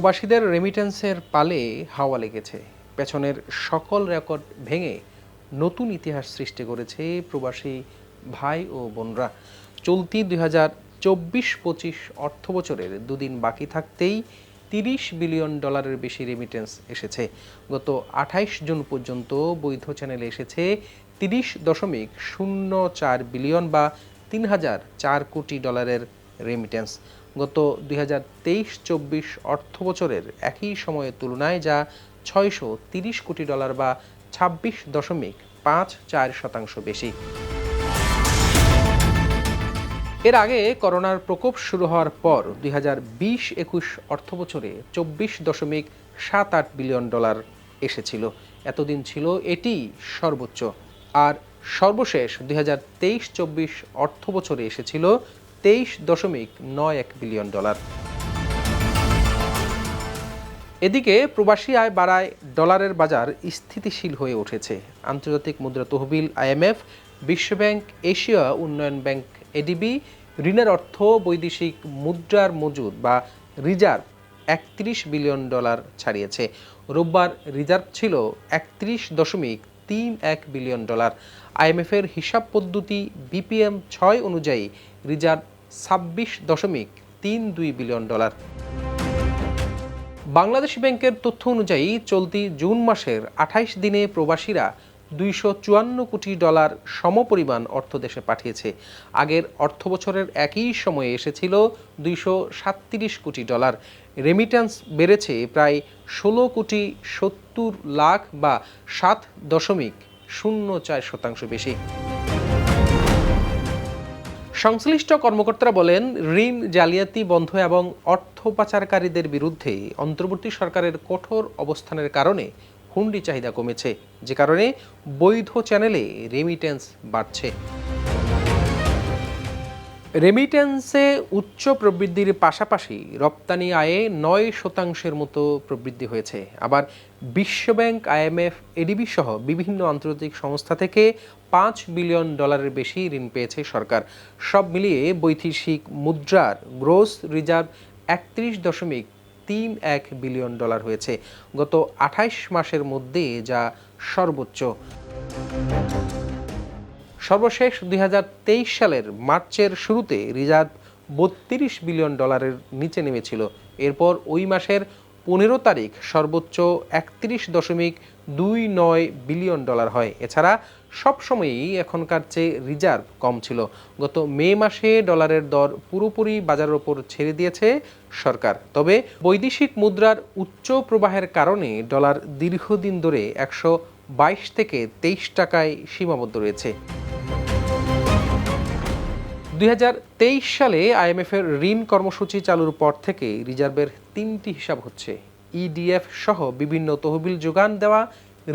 প্রবাসীদের রেমিটেন্সের পালে হাওয়া লেগেছে। পেছনের সকল রেকর্ড ভেঙে নতুন ইতিহাস সৃষ্টি করেছে প্রবাসী ভাই ও বোনরা। চলতি দুই হাজার চব্বিশ পঁচিশ অর্থ বছরের দুদিন বাকি থাকতেই তিরিশ বিলিয়ন ডলারের বেশি রেমিটেন্স এসেছে। গত আঠাইশ জুন পর্যন্ত বৈধ চ্যানেলে এসেছে তিরিশ দশমিক শূন্য চার বিলিয়ন বা তিন হাজার চার কোটি ডলারের রেমিটেন্স গত দুই হাজার তেইশ চব্বিশ অর্থ বছরের একই সময়ের তুলনায় যা ছয়শো তিরিশ কোটি ডলার বা ছাব্বিশ দশমিক পাঁচ চার শতাংশ বেশি। এর আগে করোনার প্রকোপ শুরু হওয়ার পর দুই হাজার বিশ একুশ অর্থ বছরে চব্বিশ দশমিক সাত আট বিলিয়ন ডলার এসেছিল। এতদিন ছিল এটি সর্বোচ্চ। আর সর্বশেষ দুই হাজার তেইশ চব্বিশ অর্থ বছরে এসেছিল তেইশ দশমিক নয় এক বিলিয়ন ডলার। এদিকে প্রবাসী আয় বাড়ায়, ডলারের বাজার স্থিতিশীল হয়ে উঠেছে। আন্তর্জাতিক মুদ্রা তহবিল আইএমএফ বিশ্বব্যাংক এশিয়া উন্নয়ন ব্যাংক এডিবি ঋণের অর্থ বৈদেশিক মুদ্রার মজুদ বা রিজার্ভ একত্রিশ বিলিয়ন ডলার ছাড়িয়েছে। রোববার রিজার্ভ ছিল একত্রিশ দশমিক তিন এক বিলিয়ন ডলার। আইএমএফের হিসাব পদ্ধতি বিপিএম ছয় অনুযায়ী রিজার্ভ ছাব্বিশ দশমিক তিন দুই বিলিয়ন ডলার। বাংলাদেশ ব্যাংকের তথ্য অনুযায়ী চলতি জুন মাসের আঠাইশ দিনে প্রবাসীরা দুইশো চুয়ান্ন কোটি ডলার সমপরিমাণ অর্থ দেশে পাঠিয়েছে। আগের অর্থ বছরের একই সময়ে এসেছিল দুইশো সাতত্রিশ কোটি ডলার। রেমিট্যান্স বেড়েছে প্রায় ষোলো কোটি সত্তর লাখ বা সাত দশমিক শূন্য চার শতাংশ বেশি। সংশ্লিষ্ট কর্মকর্তারা বলেন, ঋণ জালিয়াতি বন্ধ এবং অর্থ পাচারকারীদের বিরুদ্ধে অন্তর্বর্তী সরকারের কঠোর অবস্থানের কারণে হুন্ডি চাহিদা কমেছে। যে কারণে বৈধ চ্যানেলে রেমিটেন্স বাড়ছে। রেমিটেন্সে উচ্চ প্রবৃদ্ধির পাশাপাশি রপ্তানি আয়ে নয় শতাংশের মতো প্রবৃদ্ধি হয়েছে। আবার বিশ্বব্যাংক আইএমএফ এডিবি সহ বিভিন্ন আন্তর্জাতিক সংস্থা থেকে পাঁচ বিলিয়ন ডলারের বেশি ঋণ পেয়েছে সরকার। সব মিলিয়ে বৈদেশিক মুদ্রার গ্রোস রিজার্ভ একত্রিশ দশমিক তিন এক বিলিয়ন ডলার হয়েছে। গত আঠাইশ মাসের মধ্যে যা সর্বোচ্চ। সর্বশেষ দুই হাজার তেইশ সালের মার্চের শুরুতে রিজার্ভ বত্রিশ বিলিয়ন ডলারের নিচে নেমেছিল। এরপর ওই মাসের পনেরো তারিখ সর্বোচ্চ একত্রিশ দশমিক দুই নয় বিলিয়ন ডলার হয়। এছাড়া সবসময়ই এখনকার চেয়ে রিজার্ভ কম ছিল। গত মে মাসে ডলারের দর পুরোপুরি বাজারের ওপর ছেড়ে দিয়েছে সরকার। তবে বৈদেশিক মুদ্রার উচ্চ প্রবাহের কারণে ডলার দীর্ঘদিন ধরে একশো বাইশ থেকে তেইশ টাকায় সীমাবদ্ধ রয়েছে। দুই হাজার তেইশ সালে আইএমএফের ঋণ কর্মসূচি চালুর পর থেকে রিজার্ভের তিনটি হিসাব হচ্ছে। ইডিএফ সহ বিভিন্ন তহবিল যোগান দেওয়া,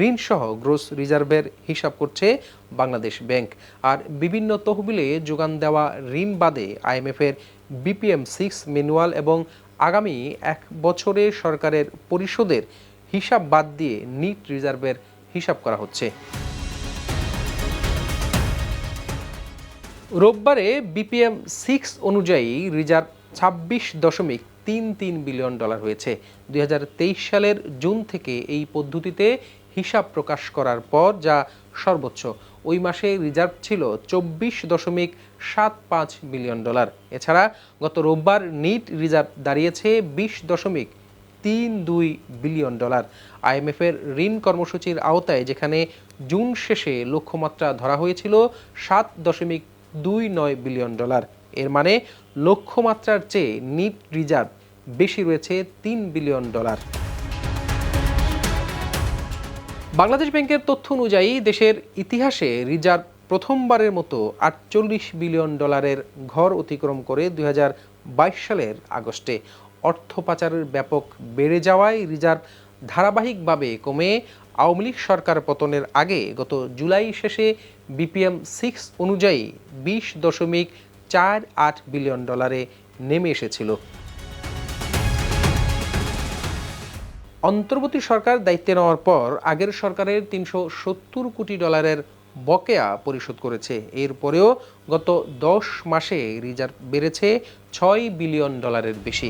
ঋণ সহ গ্রোস রিজার্ভের হিসাব করছে বাংলাদেশ ব্যাংক। আর বিভিন্ন তহবিলে যোগান দেওয়া ঋণ বাদে আইএমএফের বিপিএম সিক্স ম্যানুয়াল এবং আগামী এক বছরে সরকারের পরিশোধের হিসাব বাদ দিয়ে নিট রিজার্ভের হিসাব করা হচ্ছে। রোববারে বিপিএম সিক্স অনুযায়ী রিজার্ভ ছাব্বিশ দশমিক তিন তিন বিলিয়ন ডলার হয়েছে। দুই হাজার তেইশ সালের জুন থেকে এই পদ্ধতিতে হিসাব প্রকাশ করার পর যা সর্বোচ্চ, ওই মাসে রিজার্ভ ছিল চব্বিশ দশমিক সাত পাঁচ বিলিয়ন ডলার। এছাড়া গত রোববার নিট রিজার্ভ দাঁড়িয়েছে বিশ দশমিক তিন দুই বিলিয়ন ডলার। আইএমএফের ঋণ কর্মসূচির আওতায় যেখানে জুন শেষে লক্ষ্যমাত্রা ধরা হয়েছিল সাত দশমিক দুই নয় বিলিয়ন ডলার। এর মানে লক্ষ্যমাত্রার চেয়ে নিট রিজার্ভ বেশি রয়েছে তিন বিলিয়ন ডলার। বাংলাদেশ ব্যাংকের তথ্য অনুযায়ী দেশের ইতিহাসে রিজার্ভ প্রথমবারের মতো আটচল্লিশ বিলিয়ন ডলারের ঘর অতিক্রম করে দুই হাজার বাইশ সালের আগস্টে। অর্থ পাচারের ব্যাপক বেড়ে যাওয়ায় রিজার্ভ ধারাবাহিকভাবে কমে আওয়ামী লীগ সরকার পতনের আগে গত জুলাই শেষে বিপিএম সিক্স অনুযায়ী বিশ দশমিক চার আট বিলিয়ন ডলারে নেমে এসেছিল। অন্তর্বর্তী সরকার দায়িত্বে নেওয়ার পর আগের সরকারের তিনশো সত্তর কোটি ডলারের বকেয়া পরিশোধ করেছে। এরপরেও গত দশ মাসে রিজার্ভ বেড়েছে ছয় বিলিয়ন ডলারের বেশি।